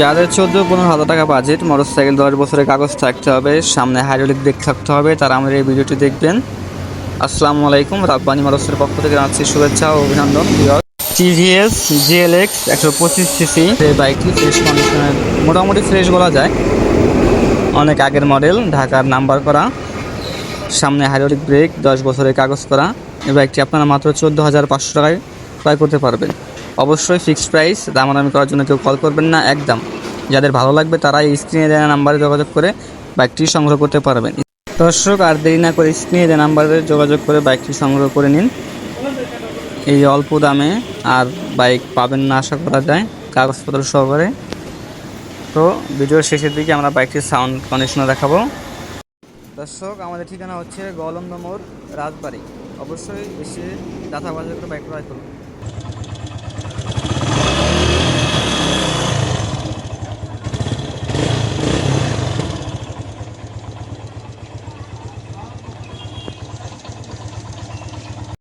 যাদের চোদ্দ পনেরো হাজার টাকা বাজেট মোটরসাইকেল দশ বছরের কাগজ থাকতে হবে, সামনে হাইড্রোলিক ব্রেক থাকতে হবে, তারা আমাদের এই ভিডিওটি দেখবেন। আসসালামু আলাইকুম, রাব্বানি মোটরসের পক্ষ থেকে জানাচ্ছি শুভেচ্ছা ও অভিনন্দন। টিভিএস জিএলএক্স একশো পঁচিশ সিসি এই বাইকটি ফ্রেশ কন্ডিশনের মোটামুটি ফ্রেশ বলা যায়। অনেক আগের মডেল ঢাকার নাম্বার করা। সামনে হাইড্রোলিক ব্রেক দশ বছরের কাগজ করা। এই বাইকটি আপনারা মাত্র চোদ্দ হাজার পাঁচশো টাকায় ক্রয় করতে পারবেন। অবশ্যই ফিক্সড প্রাইস দামাদামি করার জন্য কেউ কল করবেন না, একদম। যাদের ভালো লাগবে তারা স্ক্রিনে দেওয়া নাম্বারে যোগাযোগ করে বাইকটি সংগ্রহ করতে পারবেন। দর্শক, আর দেরি না করে স্ক্রিনে দেওয়া নাম্বারে যোগাযোগ করে বাইকটি সংগ্রহ করে নিন। এই অল্প দামে আর বাইক পাবেন না, আশা করা যায়, কাগজপত্র সহকারে। তো ভিডিওর শেষের দিকে আমরা বাইকটির সাউন্ড কন্ডিশনার দেখাবো। দর্শক, আমাদের ঠিকানা হচ্ছে গলন্দ মোড়, রাজবাড়ি। অবশ্যই এসে দাথা বাজার করে বাইক ক্রয়